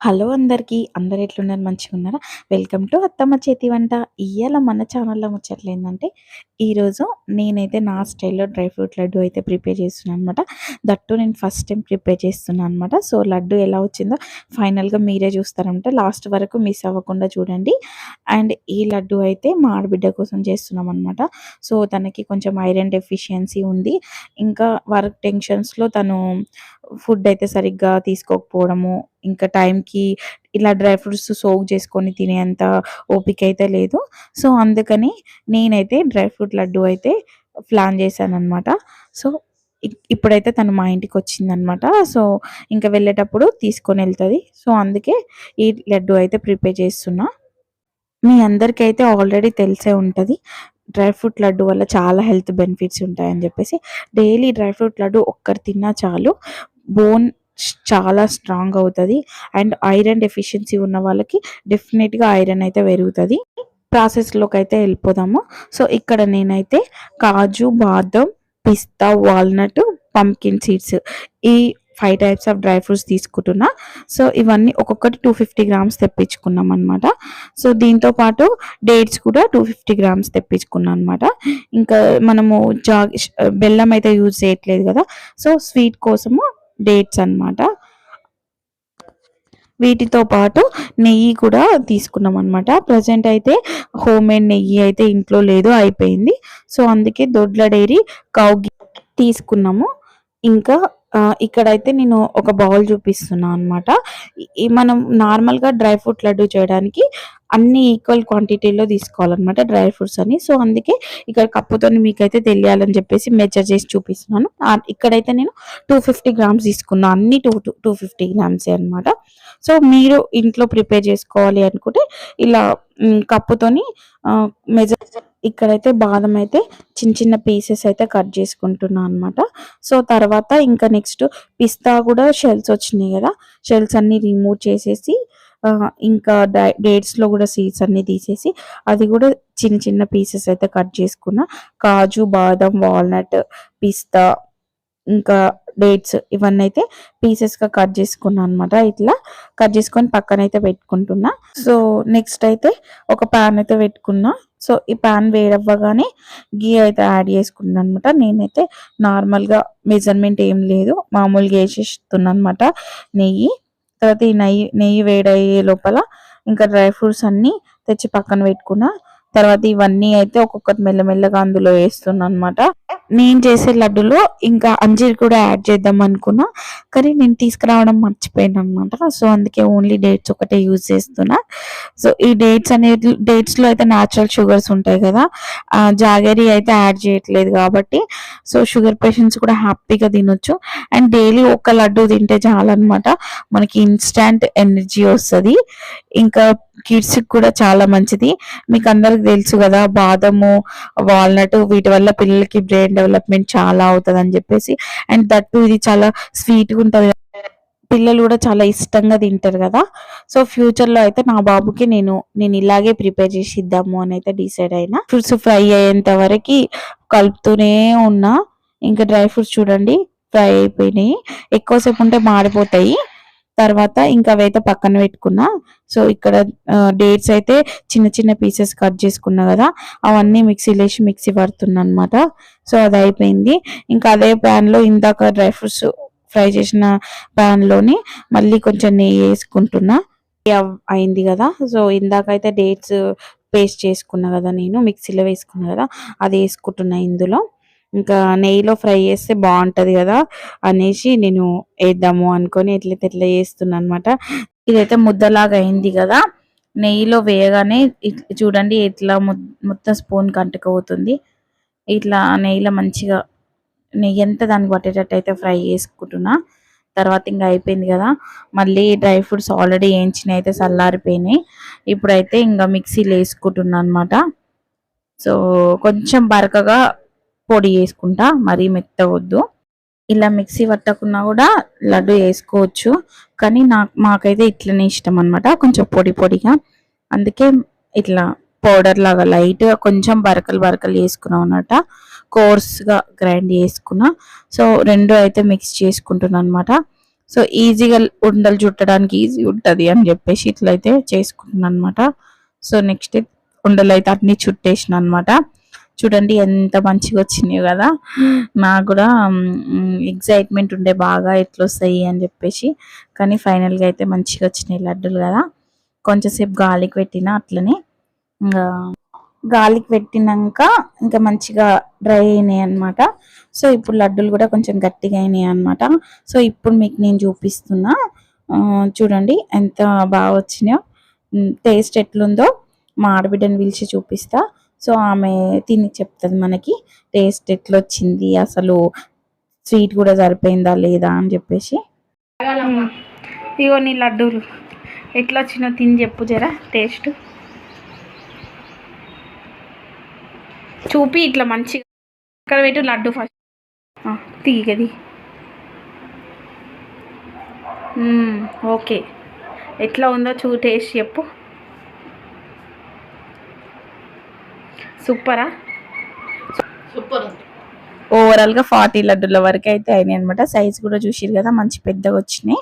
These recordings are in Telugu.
హలో అందరికీ. అందరు ఎట్లున్నారు? మంచిగా ఉన్నారా? వెల్కమ్ టు అత్తమ్మ చేతి వంట. ఇవాళ మన ఛానల్లో ముచ్చట్లు ఏంటంటే ఈరోజు నేనైతే నా స్టైల్లో డ్రై ఫ్రూట్ లడ్డు అయితే ప్రిపేర్ చేస్తున్నాను అనమాట దట్టు నేను ఫస్ట్ టైం ప్రిపేర్ చేస్తున్నాను అనమాట సో లడ్డు ఎలా వచ్చిందో ఫైనల్గా మీరే చూస్తారంటే లాస్ట్ వరకు మిస్ అవ్వకుండా చూడండి. అండ్ ఈ లడ్డు అయితే మా ఆడబిడ్డ కోసం చేస్తున్నాం అనమాట సో తనకి కొంచెం ఐరన్ డెఫిషియన్సీ ఉంది. ఇంకా వర్క్ టెన్షన్స్లో తను ఫుడ్ అయితే సరిగ్గా తీసుకోకపోవడము ఇంకా టైంకి ఇలా డ్రై ఫ్రూట్స్ సోక్ చేసుకొని తినేంత ఓపిక అయితే లేదు. సో అందుకని నేనైతే డ్రై ఫ్రూట్ లడ్డు అయితే ప్లాన్ చేశాను అనమాట సో ఇప్పుడైతే తను మా ఇంటికి వచ్చిందనమాట సో ఇంకా వెళ్ళేటప్పుడు తీసుకొని వెళ్తుంది. సో అందుకే ఈ లడ్డు అయితే ప్రిపేర్ చేస్తున్నా. మీ అందరికైతే ఆల్రెడీ తెలిసే ఉంటుంది డ్రై ఫ్రూట్ లడ్డు వల్ల చాలా హెల్త్ బెనిఫిట్స్ ఉంటాయని చెప్పేసి. డైలీ డ్రై ఫ్రూట్ లడ్డు ఒక్కరు తిన్నా చాలు. బోన్ చాలా స్ట్రాంగ్ అవుతుంది. అండ్ ఐరన్ డెఫిషియన్సీ ఉన్న వాళ్ళకి డెఫినెట్గా ఐరన్ అయితే పెరుగుతుంది. ప్రాసెస్లోకి అయితే వెళ్ళిపోదాము. సో ఇక్కడ నేనైతే kaju badam pista walnut pumpkin seeds ఈ five types of dry fruits తీసుకుంటున్నా. సో ఇవన్నీ ఒక్కొక్కటి టూ ఫిఫ్టీ గ్రామ్స్ తెప్పించుకున్నాం అనమాట సో దీంతో పాటు డేట్స్ కూడా టూ ఫిఫ్టీ గ్రామ్స్ తెప్పించుకున్నాం అనమాట ఇంకా మనము జా బెల్లం అయితే యూజ్ చేయట్లేదు కదా. సో స్వీట్ కోసము డేట్స్ అనమాట వీటితో పాటు నెయ్యి కూడా తీసుకున్నాం అనమాట ప్రజెంట్ అయితే హోమ్ మేడ్ నెయ్యి అయితే ఇంట్లో లేదు అయిపోయింది. సో అందుకే దొడ్ల డైరీ కౌగి తీసుకున్నాము. ఇంకా ఇక్కడైతే నేను ఒక బౌల్ చూపిస్తున్నాను అనమాట మనం నార్మల్గా డ్రై ఫ్రూట్ లడ్డు చేయడానికి అన్ని ఈక్వల్ క్వాంటిటీలో తీసుకోవాలన్నమాట డ్రై ఫ్రూట్స్ అని. సో అందుకే ఇక్కడ కప్పుతో మీకైతే తెలియాలని చెప్పేసి మెజర్ చేసి చూపిస్తున్నాను. ఇక్కడైతే నేను టూ ఫిఫ్టీ గ్రామ్స్ తీసుకున్నాను అన్ని టూ టూ ఫిఫ్టీ గ్రామ్సే అనమాట సో మీరు ఇంట్లో ప్రిపేర్ చేసుకోవాలి అనుకుంటే ఇలా కప్పుతోని మెజర్ ఇక్కడైతే బాదం అయితే చిన్న చిన్న పీసెస్ అయితే కట్ చేసుకుంటున్నాను అనమాట సో తర్వాత ఇంకా నెక్స్ట్ పిస్తా కూడా షెల్స్ వచ్చినాయి కదా. షెల్స్ అన్ని రిమూవ్ చేసేసి ఇంకా డేట్స్లో కూడా సీడ్స్ అన్ని తీసేసి అది కూడా చిన్న చిన్న పీసెస్ అయితే కట్ చేసుకున్న. కాజు బాదం వాల్నట్ పిస్తా ఇంకా డేట్స్ ఇవన్నీ అయితే పీసెస్గా కట్ చేసుకున్నా అనమాట ఇట్లా కట్ చేసుకొని పక్కన అయితే పెట్టుకుంటున్నా. సో నెక్స్ట్ అయితే ఒక ప్యాన్ అయితే పెట్టుకున్నా. సో ఈ ప్యాన్ వేడవ్వగానే గీ అయితే యాడ్ చేసుకున్నాను అనమాట నేనైతే నార్మల్గా మెజర్మెంట్ ఏం లేదు. మామూలుగా వేసేస్తున్నాను అనమాట నెయ్యి. తర్వాత ఈ నెయ్యి నెయ్యి వేడయ్యే లోపల ఇంకా డ్రై ఫ్రూట్స్ అన్నీ తెచ్చి పక్కన పెట్టుకున్నా. తర్వాత ఇవన్నీ అయితే ఒక్కొక్కటి మెల్లమెల్లగా అందులో వేస్తున్నా అనమాట నేను చేసే లడ్డులో ఇంకా అంజీర్ కూడా యాడ్ చేద్దాం అనుకున్నా కానీ నేను తీసుకురావడం మర్చిపోయాను అనమాట సో అందుకే ఓన్లీ డేట్స్ ఒకటే యూజ్ చేస్తున్నా. సో ఈ డేట్స్ అనేది డేట్స్లో అయితే న్యాచురల్ షుగర్స్ ఉంటాయి కదా జాగరీ అయితే యాడ్ చేయట్లేదు కాబట్టి సో షుగర్ పేషెంట్స్ కూడా హ్యాపీగా తినొచ్చు. అండ్ డైలీ ఒక లడ్డు తింటే చాలన్నమాట మనకి ఇన్స్టాంట్ ఎనర్జీ వస్తుంది. ఇంకా కిడ్స్కి కూడా చాలా మంచిది. మీకు అందరికి తెలుసు కదా బాదము వాల్నట్ వీటి వల్ల పిల్లలకి బ్రెయిన్ డెవలప్మెంట్ చాలా అవుతుంది అని చెప్పేసి అండ్ దట్టు ఇది చాలా స్వీట్గా ఉంటుంది. పిల్లలు కూడా చాలా ఇష్టంగా తింటారు కదా. సో ఫ్యూచర్లో అయితే నా బాబుకి నేను నేను ఇలాగే ప్రిపేర్ చేసి ఇద్దాము అని అయితే డిసైడ్ అయినా. ఫ్రూట్స్ ఫ్రై అయ్యేంత వరకు కలుపుతూనే ఉన్నా. ఇంకా డ్రై ఫ్రూట్స్ చూడండి ఫ్రై అయిపోయినాయి. ఎక్కువసేపు ఉంటే మాడిపోతాయి. తర్వాత ఇంకా అవైతే పక్కన పెట్టుకున్నా. సో ఇక్కడ డేట్స్ అయితే చిన్న చిన్న పీసెస్ కట్ చేసుకున్నా కదా అవన్నీ మిక్సీలో వేసి మిక్సీ పడుతున్నా అనమాట సో అది అయిపోయింది. ఇంకా అదే ప్యాన్లో ఇందాక డ్రై ఫ్రూట్స్ ఫ్రై చేసిన ప్యాన్లోని మళ్ళీ కొంచెం నెయ్యి వేసుకుంటున్నా. అయింది కదా సో ఇందాక అయితే డేట్స్ పేస్ట్ చేసుకున్నా కదా నేను మిక్సీలో వేసుకున్నా కదా అది వేసుకుంటున్నా ఇందులో. ఇంకా నెయ్యిలో ఫ్రై చేస్తే బాగుంటుంది కదా అనేసి నేను వేద్దాము అనుకొని ఎట్లయితే ఎట్లా చేస్తున్నాను అనమాట ఇదైతే ముద్దలాగా అయింది కదా. నెయ్యిలో వేయగానే చూడండి ఇట్లా మొత్తం స్పూన్ కంటుకపోతుంది. ఇట్లా నెయ్యిలో మంచిగా నెయ్యి ఎంత దానికి పట్టేటట్టు అయితే ఫ్రై చేసుకుంటున్నా. తర్వాత ఇంకా అయిపోయింది కదా. మళ్ళీ డ్రై ఫ్రూట్స్ ఆల్రెడీ వేయించినవి అయితే చల్లారిపోయినాయి ఇప్పుడైతే ఇంకా మిక్సీలో వేసుకుంటున్నా అనమాట. సో కొంచెం బరకగా పొడి వేసుకుంటా మరీ మెత్తవద్దు. ఇలా మిక్సీ పట్టకున్నా కూడా లడ్డు వేసుకోవచ్చు. కానీ నాకు మాకైతే ఇట్లనే ఇష్టం అనమాట కొంచెం పొడి పొడిగా. అందుకే ఇట్లా పౌడర్ లాగా లైట్గా కొంచెం బరకలు బరకలు వేసుకున్నాం అనమాట కోర్స్గా గ్రైండ్ చేసుకున్నా. సో రెండు అయితే మిక్స్ చేసుకుంటున్నాను అనమాట సో ఈజీగా ఉండలు చుట్టడానికి ఈజీ ఉంటుంది అని చెప్పేసి ఇట్లయితే చేసుకుంటున్నాను అనమాట సో నెక్స్ట్ ఉండలు అయితే అన్ని చుట్టేసిన అనమాట చూడండి ఎంత మంచిగా వచ్చినాయి కదా. నాకు కూడా ఎగ్జైట్మెంట్ ఉండే బాగా ఎట్లా వస్తాయి అని చెప్పేసి. కానీ ఫైనల్గా అయితే మంచిగా వచ్చినాయి లడ్డూలు కదా. కొంచెంసేపు గాలికి పెట్టిన అట్లనే. ఇంకా గాలికి పెట్టినాక ఇంకా మంచిగా డ్రై అయినాయి అనమాట సో ఇప్పుడు లడ్డూలు కూడా కొంచెం గట్టిగా అయినాయి అనమాట సో ఇప్పుడు మీకు నేను చూపిస్తున్నా. చూడండి ఎంత బాగా వచ్చినాయో. టేస్ట్ ఎట్లుందో. మా ఆడబిడ్డను పిలిచి చూపిస్తా. సో ఆమె తిని చెప్తుంది మనకి టేస్ట్ ఎట్లా వచ్చింది అసలు స్వీట్ కూడా సరిపోయిందా లేదా? అని చెప్పేసి. ఇగో నీ లడ్డూలు. ఎట్లా వచ్చినా తిని చెప్పు జరా టేస్ట్. చూపి ఇట్లా మంచిగా. ఇక్కడ పెట్టు లడ్డు ఫస్ట్. తీగది ఓకే. ఎట్లా ఉందో చూ టేస్ట్ చెప్పు. సూపరా? సూపర్ ఉంది. ఓవరాల్గా ఫార్టీ లడ్డుల వరకు అయితే అయినాయి అనమాట సైజ్ కూడా చూసిరు కదా మంచి పెద్దగా వచ్చినాయి.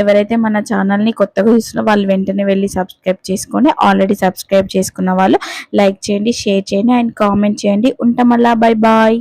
ఎవరైతే మన ఛానల్ని కొత్తగా చూస్తున్నా వాళ్ళు వెంటనే వెళ్ళి సబ్స్క్రైబ్ చేసుకోండి ఆల్రెడీ సబ్స్క్రైబ్ చేసుకున్న వాళ్ళు లైక్ చేయండి షేర్ చేయండి అండ్ కామెంట్ చేయండి. ఉంటాం అలా బై బాయ్